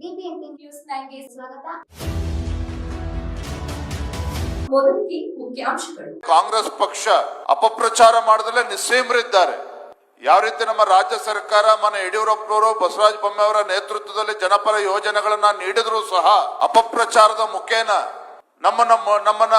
News ಸ್ವಾಗತ. ಮೊದಲಿಗೆ ಮುಖ್ಯಾಂಶಗಳು. ಕಾಂಗ್ರೆಸ್ ಪಕ್ಷ ಅಪಪ್ರಚಾರ ಮಾಡದಲ್ಲೇ ನಿಸ್ಸೀಮರಿದ್ದಾರೆ. ಯಾವ ರೀತಿ ನಮ್ಮ ರಾಜ್ಯ ಸರ್ಕಾರ ಮನ ಯಡಿಯೂರಪ್ಪನವರು, ಬಸವರಾಜ ಬೊಮ್ಮೆಯವರ ನೇತೃತ್ವದಲ್ಲಿ ಜನಪರ ಯೋಜನೆಗಳನ್ನ ನೀಡಿದ್ರು ಸಹ ಅಪಪ್ರಚಾರದ ಮುಖೇನ ನಮ್ಮ ನಮ್ಮ ನಮ್ಮನ್ನ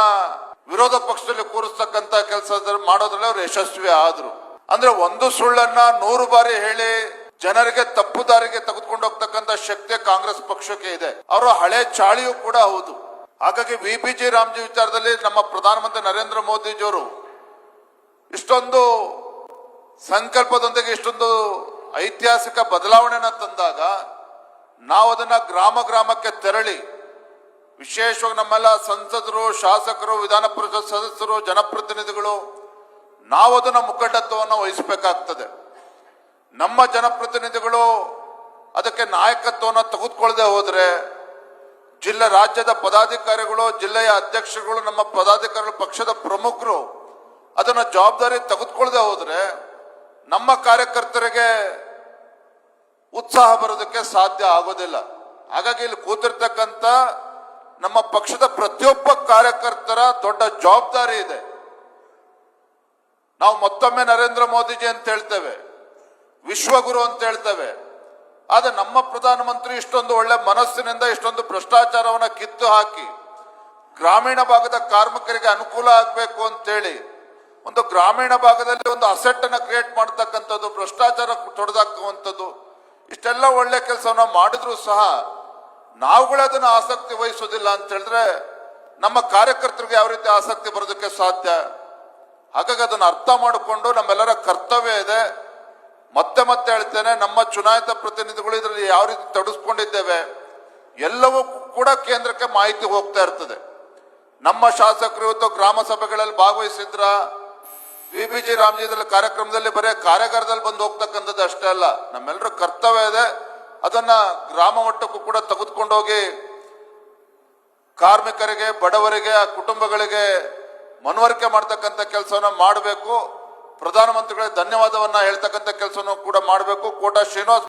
ವಿರೋಧ ಪಕ್ಷದಲ್ಲಿ ಕೂರಿಸ್ತಕ್ಕಂತ ಕೆಲಸ ಮಾಡೋದ್ರಲ್ಲಿ ಅವರು ಯಶಸ್ವಿ ಆದ್ರು. ಅಂದ್ರೆ ಒಂದು ಸುಳ್ಳನ್ನ ನೂರು ಬಾರಿ ಹೇಳಿ ಜನರಿಗೆ ತಪ್ಪು ದಾರಿಗೆ ತೆಗೆದುಕೊಂಡು ಹೋಗ್ತಕ್ಕಂತ ಶಕ್ತಿ ಕಾಂಗ್ರೆಸ್ ಪಕ್ಷಕ್ಕೆ ಇದೆ. ಅವರ ಹಳೆ ಚಾಳಿಯೂ ಕೂಡ ಹೌದು. ಹಾಗಾಗಿ ವಿ ಪಿ ಜಿ ರಾಮ್ಜಿ ವಿಚಾರದಲ್ಲಿ ನಮ್ಮ ಪ್ರಧಾನಮಂತ್ರಿ ನರೇಂದ್ರ ಮೋದಿಜಿಯವರು ಇಷ್ಟೊಂದು ಸಂಕಲ್ಪದೊಂದಿಗೆ ಇಷ್ಟೊಂದು ಐತಿಹಾಸಿಕ ಬದಲಾವಣೆಯನ್ನು ತಂದಾಗ ನಾವು ಅದನ್ನ ಗ್ರಾಮ ಗ್ರಾಮಕ್ಕೆ ತೆರಳಿ ವಿಶೇಷವಾಗಿ ನಮ್ಮೆಲ್ಲ ಸಂಸದರು, ಶಾಸಕರು, ವಿಧಾನ ಪರಿಷತ್ ಸದಸ್ಯರು, ಜನಪ್ರತಿನಿಧಿಗಳು ನಾವು ಅದನ್ನ ಮುಖಂಡತ್ವವನ್ನು ವಹಿಸಬೇಕಾಗ್ತದೆ. ನಮ್ಮ ಜನಪ್ರತಿನಿಧಿಗಳು ಅದಕ್ಕೆ ನಾಯಕತ್ವವನ್ನು ತೆಗೆದುಕೊಳ್ಳದೆ ಹೋದ್ರೆ ಜಿಲ್ಲೆ ರಾಜ್ಯದ ಪದಾಧಿಕಾರಿಗಳು, ಜಿಲ್ಲೆಯ ಅಧ್ಯಕ್ಷರುಗಳು, ನಮ್ಮ ಪದಾಧಿಕಾರಿಗಳು, ಪಕ್ಷದ ಪ್ರಮುಖರು ಅದನ್ನು ಜವಾಬ್ದಾರಿ ತೆಗೆದುಕೊಳ್ಳದೆ ಹೋದ್ರೆ ನಮ್ಮ ಕಾರ್ಯಕರ್ತರಿಗೆ ಉತ್ಸಾಹ ಬರೋದಕ್ಕೆ ಸಾಧ್ಯ ಆಗೋದಿಲ್ಲ. ಹಾಗಾಗಿ ಇಲ್ಲಿ ಕೂತಿರ್ತಕ್ಕಂಥ ನಮ್ಮ ಪಕ್ಷದ ಪ್ರತಿಯೊಬ್ಬ ಕಾರ್ಯಕರ್ತರ ದೊಡ್ಡ ಜವಾಬ್ದಾರಿ ಇದೆ. ನಾವು ಮತ್ತೊಮ್ಮೆ ನರೇಂದ್ರ ಮೋದಿಜಿ ಅಂತ ಹೇಳ್ತೇವೆ ವಿಶ್ವಗುರು ಅಂತ ಹೇಳ್ತೇವೆ. ಆದ್ರೆ ನಮ್ಮ ಪ್ರಧಾನಮಂತ್ರಿ ಇಷ್ಟೊಂದು ಒಳ್ಳೆ ಮನಸ್ಸಿನಿಂದ ಇಷ್ಟೊಂದು ಭ್ರಷ್ಟಾಚಾರವನ್ನ ಕಿತ್ತು ಹಾಕಿ ಗ್ರಾಮೀಣ ಭಾಗದ ಕಾರ್ಮಿಕರಿಗೆ ಅನುಕೂಲ ಆಗಬೇಕು ಅಂತೇಳಿ ಒಂದು ಗ್ರಾಮೀಣ ಭಾಗದಲ್ಲಿ ಒಂದು ಅಸೆಟ್ ಅನ್ನ ಕ್ರಿಯೇಟ್ ಮಾಡ್ತಕ್ಕಂಥದ್ದು, ಭ್ರಷ್ಟಾಚಾರ ತೊಡೆದಾಕುವಂಥದ್ದು, ಇಷ್ಟೆಲ್ಲ ಒಳ್ಳೆ ಕೆಲಸವನ್ನ ಮಾಡಿದ್ರು ಸಹ ನಾವುಗಳು ಅದನ್ನ ಆಸಕ್ತಿ ವಹಿಸೋದಿಲ್ಲ ಅಂತ ಹೇಳಿದ್ರೆ ನಮ್ಮ ಕಾರ್ಯಕರ್ತರಿಗೆ ಯಾವ ರೀತಿ ಆಸಕ್ತಿ ಬರೋದಕ್ಕೆ ಸಾಧ್ಯ? ಹಾಗಾಗಿ ಅದನ್ನ ಅರ್ಥ ಮಾಡಿಕೊಂಡು ನಮ್ಮೆಲ್ಲರ ಕರ್ತವ್ಯ ಇದೆ. ಮತ್ತೆ ಮತ್ತೆ ಹೇಳ್ತೇನೆ, ನಮ್ಮ ಚುನಾಯಿತ ಪ್ರತಿನಿಧಿಗಳು ಇದರಲ್ಲಿ ಯಾವ ರೀತಿ ತಡಿಸ್ಕೊಂಡಿದ್ದೇವೆ, ಎಲ್ಲವೂ ಕೂಡ ಕೇಂದ್ರಕ್ಕೆ ಮಾಹಿತಿ ಹೋಗ್ತಾ ಇರ್ತದೆ. ನಮ್ಮ ಶಾಸಕರು ಇವತ್ತು ಗ್ರಾಮ ಸಭೆಗಳಲ್ಲಿ ಭಾಗವಹಿಸಿದ್ರ ವಿ ಬಿ ಜಿ ರಾಮಜೀದಲ್ಲಿ ಕಾರ್ಯಕ್ರಮದಲ್ಲಿ ಬರೀ ಕಾರ್ಯಾಗಾರದಲ್ಲಿ ಬಂದು ಹೋಗ್ತಕ್ಕಂಥದ್ದು ಅಷ್ಟೇ ಅಲ್ಲ ನಮ್ಮೆಲ್ಲರ ಕರ್ತವ್ಯ ಇದೆ. ಅದನ್ನ ಗ್ರಾಮ ಮಟ್ಟಕ್ಕೂ ಕೂಡ ತೆಗೆದುಕೊಂಡೋಗಿ ಕಾರ್ಮಿಕರಿಗೆ, ಬಡವರಿಗೆ ಆ ಕುಟುಂಬಗಳಿಗೆ ಮನವರಿಕೆ ಮಾಡ್ತಕ್ಕಂಥ ಕೆಲಸವನ್ನ ಮಾಡಬೇಕು. ಪ್ರಧಾನಮಂತ್ರಿಗಳಿಗೆ ಧನ್ಯವಾದವನ್ನ ಹೇಳ್ತಕ್ಕಂಥ ಕೆಲಸವನ್ನು ಕೂಡ ಮಾಡಬೇಕು. ಕೋಟಾ ಶ್ರೀನಿವಾಸ್